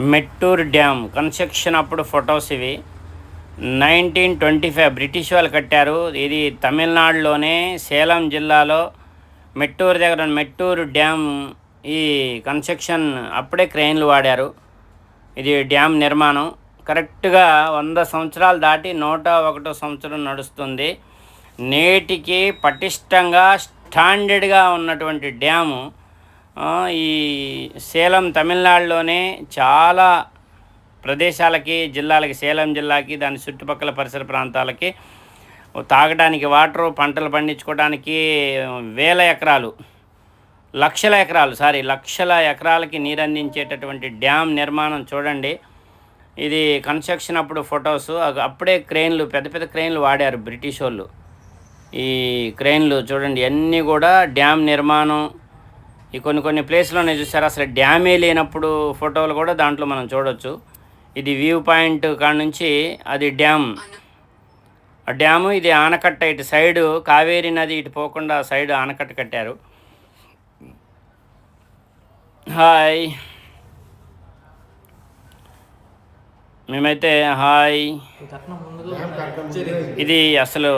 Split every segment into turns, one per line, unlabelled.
Mettur dam. Construction అప్పుడు photos ఇవి. Nineteen twenty five British వాళ్ళు కట్టారు. ఇది తమిళనాడులోనే సేలం జిల్లాలో మెట్టూరు దగ్గర ఉన్న మెట్టూరు డ్యామ్ ఈ కన్స్ట్రక్షన్ అప్పుడే క్రెయిన్లు వాడారు. ఇది డ్యామ్ నిర్మాణం. కరెక్ట్గా వంద సంవత్సరాలు దాటి నూట ఒకటో సంవత్సరం నడుస్తుంది. నేటికి పటిష్టంగా స్టాండర్డ్గా ఉన్నటువంటి డ్యాము ఈ సేలం తమిళనాడులోనే చాలా ప్రదేశాలకి జిల్లాలకి సేలం జిల్లాకి దాని చుట్టుపక్కల పరిసర ప్రాంతాలకి తాగడానికి వాటర్ పంటలు పండించుకోవడానికి వేల ఎకరాలు లక్షల ఎకరాలు సారీ లక్షల ఎకరాలకి నీరు అందించేటటువంటి డ్యామ్ నిర్మాణం చూడండి. ఇది కన్స్ట్రక్షన్ అప్పుడు ఫొటోస్ అగ- అప్పుడే క్రెయిన్లు పెద్ద పెద్ద క్రెయిన్లు వాడారు బ్రిటిష్ వాళ్ళు ఈ క్రెయిన్లు చూడండి అన్నీ కూడా డ్యామ్ నిర్మాణం ఈ కొన్ని కొన్ని ప్లేస్లోనే చూసారు? అసలు డ్యామే లేనప్పుడు ఫోటోలు కూడా దాంట్లో మనం చూడొచ్చు. ఇది వ్యూ పాయింట్ కాడ నుంచి అది డ్యామ్. ఆ డ్యాము ఇది ఆనకట్ట ఇటు సైడు కావేరీ నది ఇటు పోకుండా సైడ్ ఆనకట్ట కట్టారు. హాయ్. మేమైతే హాయ్. ఇది అసలు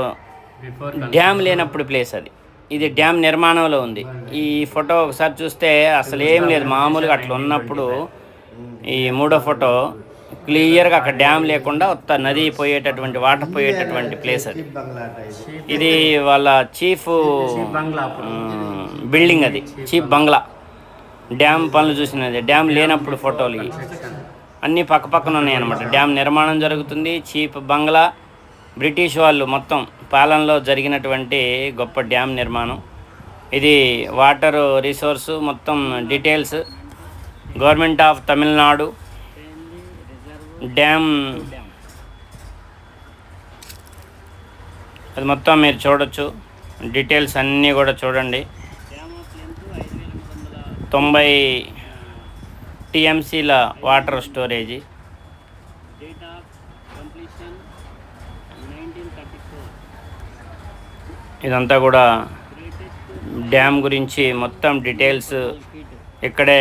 డ్యామ్ లేనప్పుడు ప్లేస్ అది. ఇది డ్యామ్ నిర్మాణంలో ఉంది. ఈ ఫోటో ఒకసారి చూస్తే అసలు ఏం లేదు. మామూలుగా అట్లా ఉన్నప్పుడు ఈ మూడో ఫోటో క్లియర్గా అక్కడ డ్యామ్ లేకుండా ఉత్త నది పోయేటటువంటి వాటర్ పోయేటటువంటి ప్లేస్ అది. ఇది వాళ్ళ చీఫ్ బిల్డింగ్ అది. Chief bungalow. డ్యామ్ పనులు చూసినది. డ్యామ్ లేనప్పుడు ఫోటోలు అన్నీ పక్క పక్కన ఉన్నాయన్నమాట. డ్యామ్ నిర్మాణం జరుగుతుంది. చీఫ్ బంగ్లా బ్రిటిష్ వాళ్ళు మొత్తం పాలనలో జరిగినటువంటి గొప్ప డ్యామ్ నిర్మాణం. ఇది వాటర్ రిసోర్సు మొత్తం details government of Tamil Nadu dam. అది మొత్తం మీరు చూడొచ్చు. డీటెయిల్స్ అన్నీ కూడా చూడండి. తొంభై టీఎంసీల వాటర్ స్టోరేజీ. ఇదంతా కూడా డ్యామ్ గురించి మొత్తం డీటెయిల్స్ ఇక్కడే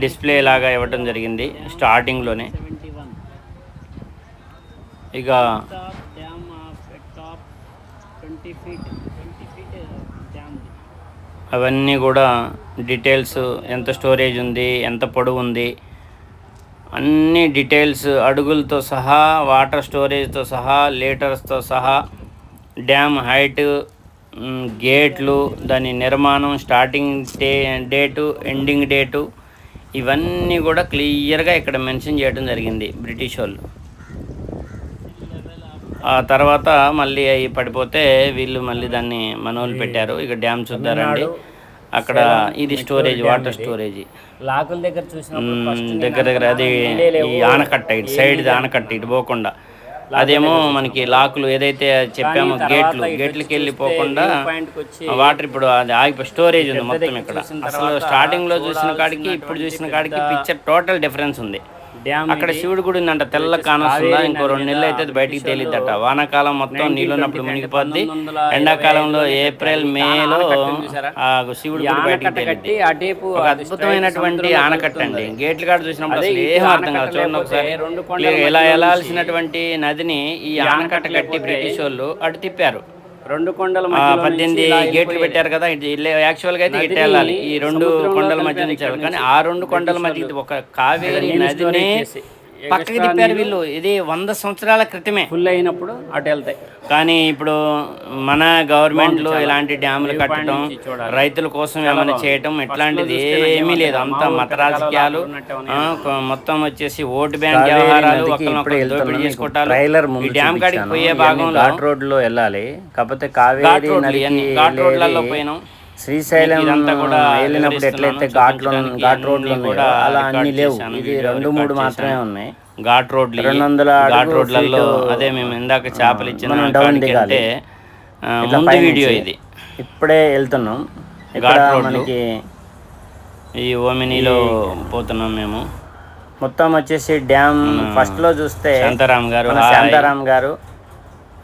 డిస్ప్లే లాగా ఇవ్వటం జరిగింది స్టార్టింగ్లోనే. ఇక అవన్నీ కూడా డీటెయిల్స్ ఎంత స్టోరేజ్ ఉంది ఎంత పొడవు ఉంది అన్ని డీటెయిల్స్ అడుగులతో సహా వాటర్ స్టోరేజ్తో సహా లీటర్స్తో సహా డ్యామ్ హైట్ గేట్లు దాని నిర్మాణం starting day date ending date ఇవన్నీ కూడా క్లియర్గా ఇక్కడ మెన్షన్ చేయడం జరిగింది బ్రిటిష్ వాళ్ళు. ఆ తర్వాత మళ్ళీ అవి పడిపోతే వీళ్ళు మళ్ళీ దాన్ని మనోళ్ళు పెట్టారు. ఇక డ్యామ్ చూద్దారండి. అక్కడ ఇది స్టోరేజ్ వాటర్ స్టోరేజ్
లాకుల దగ్గర
దగ్గర దగ్గర అది ఈ ఆనకట్ట ఇటు సైడ్ ఆనకట్ట ఇటు పోకుండా. అదేమో మనకి లాకులు ఏదైతే చెప్పామో గేట్లు గేట్లకి వెళ్ళి పోకుండా
పాయింట్కి వచ్చి
వాటర్ ఇప్పుడు అది ఆగిపోయి స్టోరేజ్ ఉంది మొత్తం ఇక్కడ. అసలు స్టార్టింగ్లో చూసిన కాడికి ఇప్పుడు చూసిన కాడికి పిక్చర్ టోటల్ డిఫరెన్స్ ఉంది.
డ్యామ్
అక్కడ శివుడు గుడి ఉందంట తెల్ల కానొస్తుందా? ఇంకో రెండు నెలలు అయితే బయటికి తేలిద్దట. వానాకాలం మొత్తం నీళ్ళు ఉన్నప్పుడు మునిగిపోద్ది. ఎండాకాలంలో ఏప్రిల్ మేలో ఆ శివుడు గుడి బయటికి తేలిద్ది. ఒక అద్భుతమైనటువంటి ఆనకట్ట అండి. గేట్లు కాడ చూసినప్పుడు అసలు ఏం అర్థం కాదు. చూడండి ఒకసారి. ఎలా వెళ్ళాల్సినటువంటి నదిని ఈ ఆనకట్ట కట్టి బ్రిటిష్ వాళ్ళు అటు తిప్పారు.
రెండు కొండల
పద్దెనిమిది గేట్లు పెట్టారు కదా యాక్చువల్గా అయితే ఇటు వెళ్ళాలి ఈ రెండు కొండల మధ్య నుంచి వెళ్ళాలి. కానీ ఆ రెండు కొండల మధ్య ఒక కావేరి నదిని పక్కకి తిప్పారు వీళ్ళు. ఇది వంద సంవత్సరాల క్రితమే.
ఫుల్ అయినప్పుడు అటు వెళ్తాయి.
కానీ ఇప్పుడు మన గవర్నమెంట్లు ఇలాంటి డ్యాములు కట్టడం రైతుల కోసం ఏమైనా చేయటం ఇట్లాంటిది ఏమీ లేదు. అంతా మత రాజకీయాలు మొత్తం వచ్చేసి ఓటు బ్యాంక్ వ్యవహారాలు దోపిడీ చేసుకోవటాలు ఈ డ్యామ్ కాడికి. పోయే భాగంలో
ఘాట్ రోడ్లో వెళ్ళాలి. కాకపోతే కావేరి
ఘాట్ రోడ్లలో పోయినాం.
శ్రీశైలం వెళ్ళినప్పుడు ఎట్లయితే ఘాట్లో ఘాట్ రోడ్లు
కూడా
అలా అన్ని లేవు ఇది రెండు మూడు మాత్రమే. ఉన్నాయి
ఘాట్ రోడ్లు
రెండు వందల
ఘాట్ రోడ్లలో అదే మేము ఇందాక చేపలు ఇచ్చిన
డౌన్ దిగాలి.
ముందు. వీడియో ఇది
ఇప్పుడే వెళ్తున్నాం
ఘాట్.
మనకి
ఈ ఓమినీలో పోతున్నాం మేము
మొత్తం వచ్చేసి డ్యామ్ ఫస్ట్లో చూస్తే
శాంతారాం గారు.
శాంతారాం గారు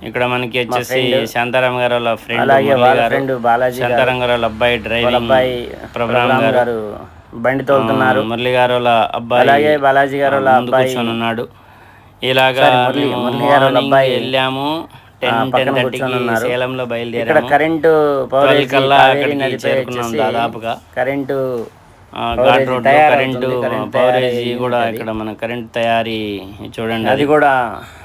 ఇక్కడ మనకి వచ్చేసి శాంతారాం గారు వాళ్ళ ఫ్రెండ్
అలాగే వాళ్ళ ఫ్రెండ్ బాలాజీ
శాంతారాం గారు వాళ్ళ అబ్బాయి డ్రైవింగ్
అబ్బాయి
ప్రభారం గారు.
బండి తోలుతున్నారు.
మురళి గారు వాళ్ళ అబ్బాయి
అలాగే బాలాజీ గారు వాళ్ళ అబ్బాయి
కూర్చొని ఉన్నాడు. ఇలాగా
మురళి- గారు వాళ్ళ అబ్బాయి
వెళ్ళాము. టెన్ టెన్ థర్టీకి. సేలంలో
ఇక్కడ
బయలుదేరాము
కరెంటు
ట్వెల్వ్
పవరేజ్
కల్లా అక్కడికి చేరుకున్నాం దాదాపుగా.
కరెంటు
ఘాట్
తయారవుతుంది,
కరెంటు పవరేజ్ కూడా. ఇక్కడ మన కరెంట్ తయారీ చూడండి
అది కూడా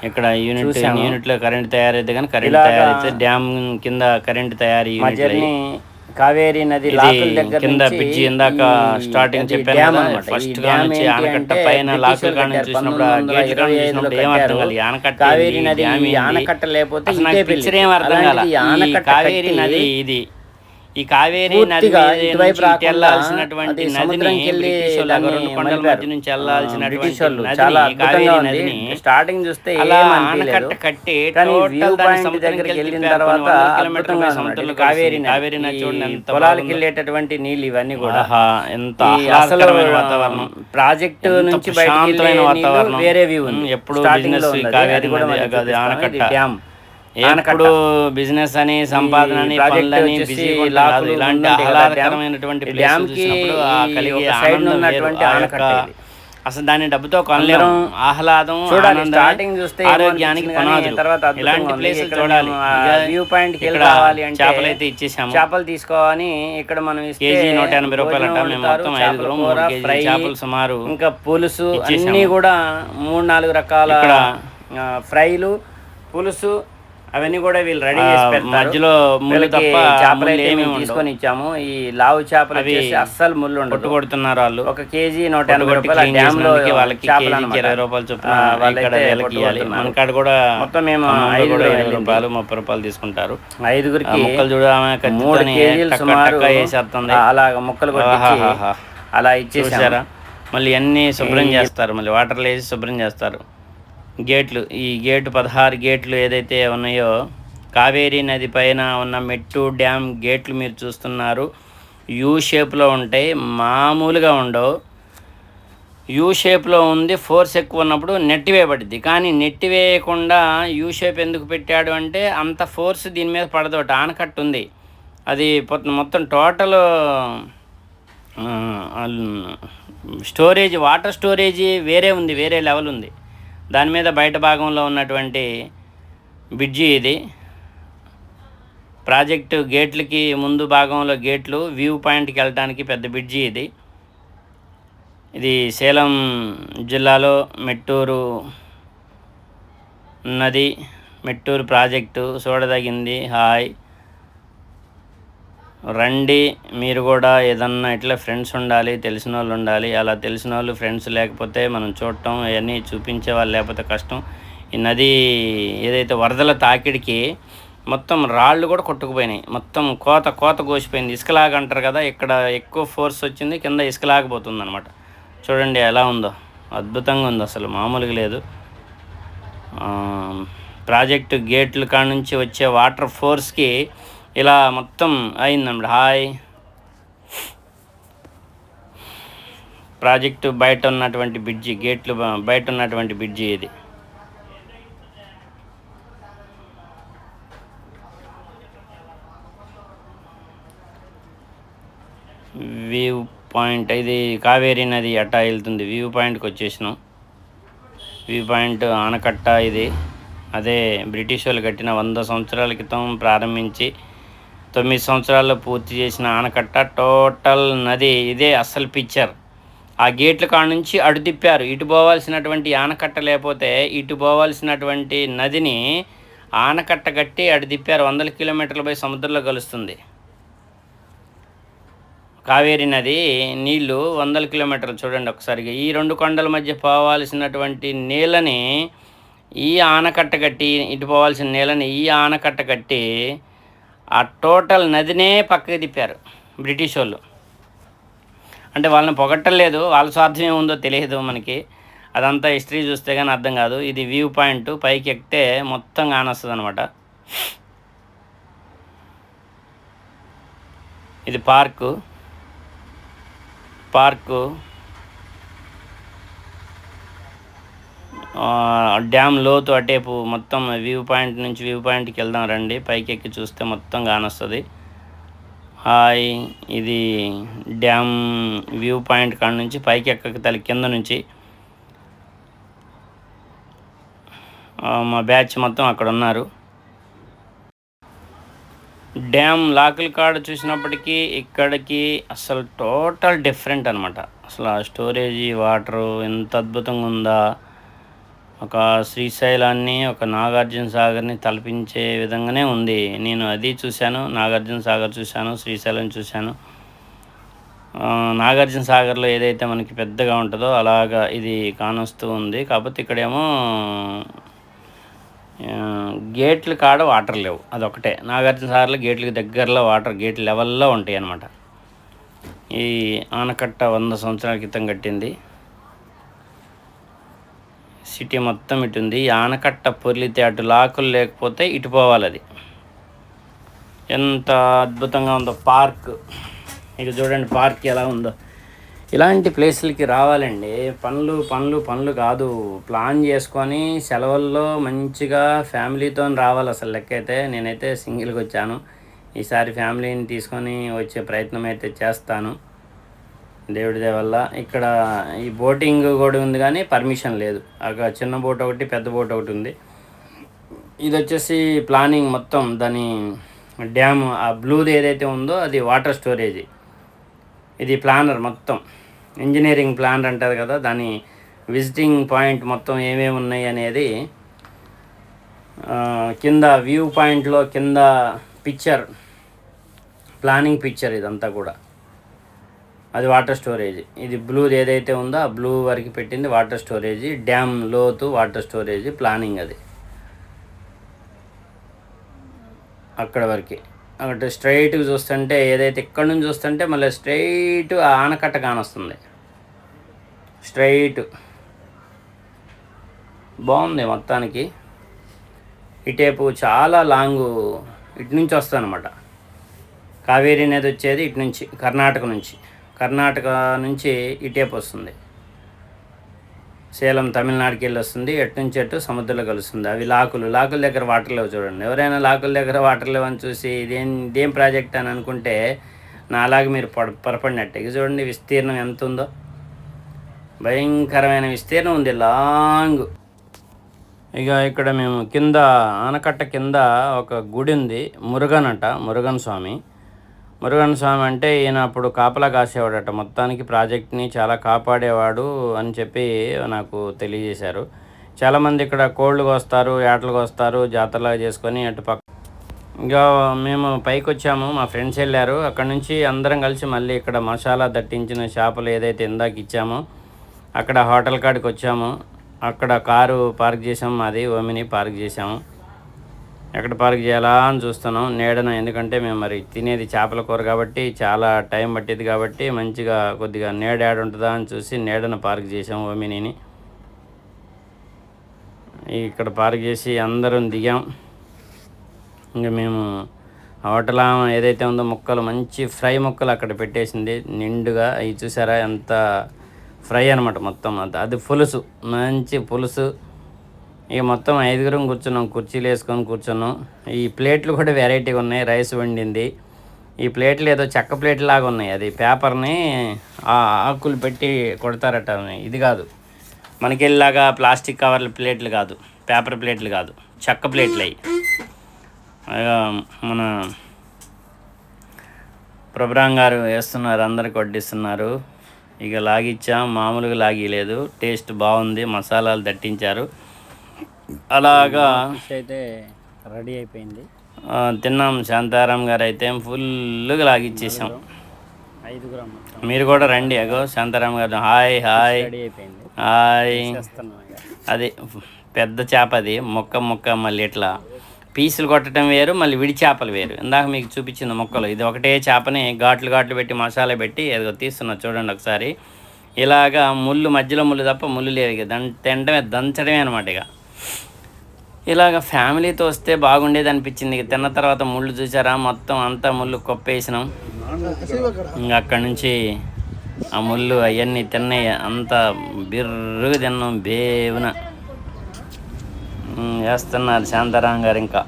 ఇక్కడ యూనిట్. యూనిట్లో కరెంట్ తయారైతే కానీ కరెంట్ తయారైతే డ్యామ్ కింద కరెంట్ తయారీ
కావేరీ నది
కింద బ్రిడ్జి ఇందాక స్టార్టింగ్ చెప్పాను
ఫస్ట్గా
నుంచి ఆనకట్ట పైన లాకుల కాడ నుంచి. చూసినప్పుడు గేట్ల కాడ చూసినప్పుడు ఏం అర్థం ఆనకట్ట
కావేరీ నది? ఆనకట్ట లేకపోతే
నాకు పిక్చర్. ఏం అర్థం కాల కావేరీ నది ఇది ఈ కావేరీ నది వెళ్ళాల్సినటువంటి నదిని బ్రిటిష్ రెండు కొండల. మధ్య నుంచి వెళ్ళాల్సినటువంటి నదిని, కావేరీ నదిని
స్టార్టింగ్ చూస్తే
అలా ఆనకట్ట కట్టి టోటల్ సముద్రంకి
వెళ్ళిన. తర్వాత
కిలోమీటర్ల. సముద్రంలో
కావేరీ. నది.
కావేరీ నది చూడండి
ఈ
ఎంత
పొలాలకి
బాగుందో.
వెళ్ళేటటువంటి నీళ్ళు ఇవన్నీ కూడా
ఎంత ఆహ్లాదకరమైన వాతావరణం
ప్రాజెక్ట్ నుంచి బయటికి
వాతావరణం.
వేరే వ్యూ ఉంది
ఎప్పుడు. కావేరీ నది. ఆనకట్ట.
డ్యామ్
ఎప్పుడు బిజినెస్ అని సంపాదన అని పనులని. ఇలాంటి ఆహ్లాదకరమైనటువంటి
డ్యామ్.
ప్లేస్
ఒక సైడ్. ఉన్నటువంటి.
అసలు దాన్ని డబ్బుతో కొనలేము ఆహ్లాదం
చూడాలి. స్టార్టింగ్ చూస్తే
ఆరోగ్యానికి
తర్వాత
ఇలాంటి
ఇక్కడ
చూడాలి.
వ్యూ
పాయింట్కి
రావాలి అంటే
చేపలు అయితే ఇచ్చేసాము.
చేపలు తీసుకోవాలి. ఇక్కడ మనం
కేజీ నూట ఎనభై రూపాయలు అంట. మేము మొత్తం ఐదుగురం
ఫ్రై,
చేపలు సుమారు
ఇంకా పులుసు. అన్నీ కూడా మూడు నాలుగు రకాల ఫ్రైలు పులుసు అవన్నీ కూడా వీళ్ళు రెడీ
మధ్యలో ముళ్ళు తప్ప
చేపలు అయితే. తీసుకొని ఇచ్చాము ఈ లావు చేపలు వచ్చేసి అస్సలు ముళ్ళు
కొట్టు
ఉండదు.
కొడుతున్నారు వాళ్ళు.
ఒక కేజీ నూట ఎనభై రూపాయలు
డ్యామ్లో వాళ్ళకి. ఇరవై రూపాయలు చొప్పున
కొట్టుకొడుతున్నారు.
మన కాడ కూడా
మొత్తం మేము వెళ్ళింది.
రూపాయలు ముప్పై రూపాయలు తీసుకుంటారు.
ఐదుగురికి
ముక్కలు చూడ ఆమె
మూడు కేజీలు సుమారు
టక్క వేసేస్తుంది.
ఆ, అలా ముక్కలు. అలా ఇచ్చేసారు
చూసారా? మళ్ళీ అన్నీ శుభ్రం చేస్తారు. మళ్ళీ వాటర్లో వేసి శుభ్రం చేస్తారు. గేట్లు ఈ గేటు పదహారు గేట్లు ఏదైతే ఉన్నాయో కావేరీ నది పైన ఉన్న మెట్టు డ్యామ్ గేట్లు మీరు చూస్తున్నారు. యూ షేప్లో ఉంటాయి మామూలుగా ఉండవు. యూ షేప్లో ఉంది ఫోర్స్ ఎక్కువ ఉన్నప్పుడు నెట్టివేయబడింది కానీ నెట్టివేయకుండా యూ షేప్ ఎందుకు పెట్టాడు అంటే అంత ఫోర్స్ దీని మీద పడదోట ఆనకట్టు ఉంది. అది మొత్తం టోటల్ స్టోరేజ్ వాటర్ స్టోరేజీ వేరే ఉంది వేరే లెవెల్ ఉంది. దాని మీద బయట భాగంలో ఉన్నటువంటి బ్రిడ్జి ఇది. ప్రాజెక్టు గేట్లకి ముందు భాగంలో గేట్లు వ్యూ పాయింట్కి వెళ్ళడానికి పెద్ద బ్రిడ్జి ఇది. ఇది సేలం జిల్లాలో మెట్టూరు నది మెట్టూరు ప్రాజెక్టు. చూడదగింది. హాయ్. రండి మీరు కూడా ఏదన్నా ఇట్లా ఫ్రెండ్స్ ఉండాలి తెలిసిన వాళ్ళు ఉండాలి. అలా తెలిసిన వాళ్ళు ఫ్రెండ్స్ లేకపోతే మనం చూడటం అవన్నీ చూపించే వాళ్ళు లేకపోతే కష్టం. ఈ నది ఏదైతే వరదల తాకిడికి మొత్తం రాళ్ళు కూడా కొట్టుకుపోయినాయి. మొత్తం కోత కోత కోసిపోయింది. ఇసుకలాగా అంటారు కదా ఇక్కడ ఎక్కువ ఫోర్స్ వచ్చింది కింద ఇసుకలాగపోతుంది అనమాట చూడండి ఎలా ఉందో. అద్భుతంగా ఉంది అసలు మామూలుగా లేదు. ప్రాజెక్టు గేట్లు కాడ నుంచి వచ్చే వాటర్ ఫోర్స్కి ఇలా మొత్తం అయిందండి. హాయ్. ప్రాజెక్టు బయట ఉన్నటువంటి బ్రిడ్జి గేట్లు బయట ఉన్నటువంటి బ్రిడ్జి ఇది. వ్యూ పాయింట్ ఇది కావేరీ నది అట్టా వెళ్తుంది. వ్యూ పాయింట్కి వచ్చేసినాం. వ్యూ పాయింట్ ఆనకట్ట ఇది. అదే బ్రిటిష్ వాళ్ళు కట్టిన వంద సంవత్సరాల క్రితం ప్రారంభించి తొమ్మిది సంవత్సరాల్లో పూర్తి చేసిన ఆనకట్ట టోటల్ నది ఇదే అస్సలు పిక్చర్. ఆ గేట్ల కాడ నుంచి అడు తిప్పారు. ఇటు పోవాల్సినటువంటి ఆనకట్ట లేకపోతే ఇటు పోవాల్సినటువంటి నదిని ఆనకట్ట కట్టి అడు తిప్పారు. వందల కిలోమీటర్ల సముద్రంలో కలుస్తుంది. కావేరి నది నీళ్ళు వందల కిలోమీటర్లు చూడండి ఒకసారిగా ఈ రెండు కొండల మధ్య పోవాల్సినటువంటి నీళ్ళని ఈ ఆనకట్ట కట్టి ఇటు పోవాల్సిన నీళ్ళని ఈ ఆనకట్ట కట్టి ఆ టోటల్ నదినే పక్కకి తిప్పారు బ్రిటిష్ వాళ్ళు. అంటే వాళ్ళని పొగట్టలేదు వాళ్ళ స్వార్థం ఏముందో తెలియదు మనకి. అదంతా హిస్టరీ చూస్తే కానీ అర్థం కాదు. ఇది వ్యూ పాయింట్ పైకి ఎక్కితే మొత్తం కానొస్తుంది అనమాట ఇది పార్కు. పార్కు. డ్యామ్ లోతు అటేపు మొత్తం వ్యూ పాయింట్ నుంచి వ్యూ పాయింట్కి వెళ్దాం రండి. పైకి ఎక్కి చూస్తే మొత్తం కానొస్తుంది హాయ్ ఇది డ్యామ్ వ్యూ పాయింట్ కాడ నుంచి పైకి ఎక్కక తల్లి కింద నుంచి. మా బ్యాచ్ మొత్తం అక్కడ ఉన్నారు. డ్యామ్ లాకుల కాడ చూసినప్పటికీ ఇక్కడికి అసలు టోటల్ డిఫరెంట్ అనమాట అసలు ఆ స్టోరేజీ వాటరు ఎంత అద్భుతంగా ఉందా? ఒక శ్రీశైలాన్ని ఒక నాగార్జున సాగర్ని తలపించే విధంగానే ఉంది. నేను అది చూశాను నాగార్జున సాగర్ చూశాను శ్రీశైలం చూశాను. నాగార్జున సాగర్లో ఏదైతే మనకి పెద్దగా ఉంటుందో అలాగా ఇది కానొస్తూ ఉంది. కాకపోతే ఇక్కడేమో గేట్లు కాడ వాటర్ లేవు. అదొకటే నాగార్జున సాగర్లో గేట్లకి దగ్గరలో వాటర్ గేట్ లెవెల్లో ఉంటాయి అన్నమాట ఈ ఆనకట్ట వంద సంవత్సరాల క్రితం కట్టింది. సిటీ మొత్తం ఇటు ఉంది ఆనకట్ట పొర్లితే అటు లాకులు లేకపోతే ఇటు పోవాలి అది ఎంత అద్భుతంగా ఉందో పార్క్. ఇక చూడండి పార్క్ ఎలా ఉందో. ఇలాంటి ప్లేసులకి రావాలండి. పనులు పనులు పనులు కాదు. ప్లాన్ చేసుకొని సెలవుల్లో మంచిగా ఫ్యామిలీతో రావాలి అసలు లెక్క అయితే. నేనైతే సింగిల్గా వచ్చాను. ఈసారి ఫ్యామిలీని తీసుకొని వచ్చే ప్రయత్నం అయితే చేస్తాను. దేవుడి వల్ల. ఇక్కడ ఈ బోటింగ్ కూడా ఉంది కానీ పర్మిషన్ లేదు. అక్కడ చిన్న బోట్ ఒకటి పెద్ద బోట్ ఒకటి ఉంది. ఇది వచ్చేసి ప్లానింగ్ మొత్తం దాని డ్యామ్ ఆ బ్లూది ఏదైతే ఉందో అది వాటర్ స్టోరేజ్. ఇది ప్లానర్ మొత్తం. ఇంజనీరింగ్ ప్లానర్ అంటారు కదా దాని విజిటింగ్ పాయింట్ మొత్తం ఏమేమి ఉన్నాయి అనేది కింద వ్యూ పాయింట్లో కింద పిక్చర్ ప్లానింగ్ పిక్చర్ ఇదంతా కూడా. అది వాటర్ స్టోరేజ్. ఇది బ్లూ ఏదైతే ఉందో ఆ బ్లూ వరకు పెట్టింది వాటర్ స్టోరేజ్. డ్యామ్ లోతు వాటర్ స్టోరేజ్ ప్లానింగ్ అది. అక్కడ వరకు. అక్కడ స్ట్రైట్గా చూస్తుంటే ఏదైతే ఇక్కడ నుంచి చూస్తుంటే మళ్ళీ స్ట్రైట్ ఆ ఆనకట్ట కానొస్తుంది. స్ట్రైట్. బాగుంది మొత్తానికి. ఇటేపు చాలా లాంగ్ ఇటు నుంచి వస్తుంది అనమాట కావేరీ నది వచ్చేది ఇటు నుంచి కర్ణాటక నుంచి. కర్ణాటక నుంచి ఇటేపు వస్తుంది. సేలం తమిళనాడుకి వెళ్ళి వస్తుంది. ఎటు నుంచి ఎటు సముద్రంలో కలుస్తుంది. అవి లాకులు లాకుల దగ్గర వాటర్ లేవు చూడండి. ఎవరైనా లాకుల దగ్గర వాటర్ లేవు అని చూసి ఇదేం ఇదేం ప్రాజెక్ట్ అని అనుకుంటే నా అలాగే మీరు పొడ పొరపడినట్టే. చూడండి విస్తీర్ణం ఎంత ఉందో. భయంకరమైన విస్తీర్ణం ఉంది. లాంగ్. ఇక ఇక్కడ మేము కింద ఆనకట్ట కింద ఒక గుడి ఉంది. మురుగన్ అట మురుగన్ స్వామి. మురుగన్ స్వామి అంటే ఈయన అప్పుడు కాపలా కాసేవాడట. మొత్తానికి ప్రాజెక్ట్ని చాలా కాపాడేవాడు అని చెప్పి నాకు తెలియజేశారు. చాలామంది ఇక్కడ కోళ్ళు కోస్తారు ఏటలు కోస్తారు జాతరలా చేసుకొని అటు పక్క ఇంకా మేము పైకి వచ్చాము. మా ఫ్రెండ్స్ వెళ్ళారు. అక్కడ నుంచి అందరం కలిసి మళ్ళీ ఇక్కడ మసాలా దట్టించిన చేపలు ఏదైతే ఇందాక ఇచ్చామో అక్కడ హోటల్ కాడికి వచ్చాము. అక్కడ కారు పార్క్ చేసాము. మాది ఓమిని పార్క్ చేసాము. ఎక్కడ పార్క్ చేయాలా అని చూస్తున్నాం. నీడన? ఎందుకంటే మేము మరి తినేది చేపల కూర కాబట్టి చాలా టైం పట్టేది కాబట్టి మంచిగా కొద్దిగా నీడ యాడ్ ఉంటుందా అని చూసి నీడన పార్క్ చేసాం ఓమినీని. ఇక్కడ పార్క్ చేసి అందరం దిగాం. ఇంకా మేము హోటల్ ఏదైతే ఉందో ముక్కలు మంచి ఫ్రై ముక్కలు అక్కడ పెట్టేసింది. నిండుగా. అవి చూసారా? ఎంత ఫ్రై అనమాట మొత్తం. అంత అది పులుసు. మంచి పులుసు. ఇక మొత్తం ఐదుగురం కూర్చున్నాం కుర్చీలు వేసుకొని కూర్చున్నాం. ఈ ప్లేట్లు కూడా వెరైటీగా ఉన్నాయి రైస్ వండింది. ఈ ప్లేట్లు ఏదో చెక్క ప్లేట్ లాగా ఉన్నాయి అది పేపర్ని ఆ ఆకులు పెట్టి కొడతారట ఇది కాదు. మనకెళ్ళలాగా ప్లాస్టిక్ కవర్ల ప్లేట్లు కాదు పేపర్ ప్లేట్లు కాదు చెక్క ప్లేట్లు అవి మన ప్రభురాం గారు వేస్తున్నారు అందరికి వడ్డిస్తున్నారు. ఇక లాగిచ్చాం మామూలుగా లాగిలేదు టేస్ట్ బాగుంది మసాలాలు దట్టించారు. అలాగా
ఫిష్ అయితే రెడీ అయిపోయింది.
తిన్నాం శాంతారాం గారు అయితే ఫుల్గా లాగిచ్చేసాం మీరు కూడా రండి అగో Shantaram garu. Hi hi. Hi. అది పెద్ద చేప అది మొక్క మొక్క మళ్ళీ ఇట్లా. పీసులు కొట్టడం వేరు మళ్ళీ విడి చేపలు వేరు. ఇందాక మీకు చూపించింది మొక్కలు. ఇది ఒకటే చేపని ఘాట్లు ఘాట్లు పెట్టి మసాలా పెట్టి ఏదో తీస్తున్నా చూడండి ఒకసారి. ఇలాగా ముళ్ళు మధ్యలో ముళ్ళు తప్ప ముళ్ళు లేవు ఇక. తినడమే దంచడమే అనమాట ఇక. ఇలాగ ఫ్యామిలీతో వస్తే బాగుండేది అనిపించింది. తిన్న తర్వాత ముళ్ళు చూసారా? మొత్తం అంతా ముళ్ళు కొప్పేసినాం. ఇంకా అక్కడి నుంచి ఆ ముళ్ళు అవన్నీ తిన్నాయి. అంత బిర్రుగా తిన్నాం. బేవున. వేస్తున్నారు శాంతారాం గారు ఇంకా.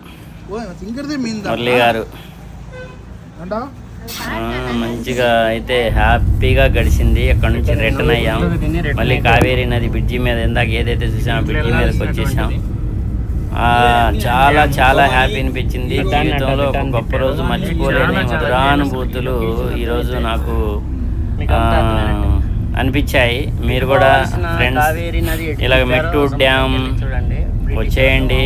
మురళి గారు. మంచిగా అయితే హ్యాపీగా గడిచింది. అక్కడ నుంచి రిటర్న్ అయ్యాం. మళ్ళీ కావేరీ నది బ్రిడ్జి మీద ఇందాక ఏదైతే చూసాం ఆ బ్రిడ్జి మీదకి వచ్చేసాం. చాలా చాలా హ్యాపీ అనిపించింది. జీవితంలో ఒక గొప్ప రోజు మర్చిపోలేని మధురానుభూతులు ఈరోజు నాకు అనిపించాయి. మీరు కూడా ఫ్రెండ్స్ ఇలాగ మెట్టూరు డ్యామ్ వచ్చేయండి.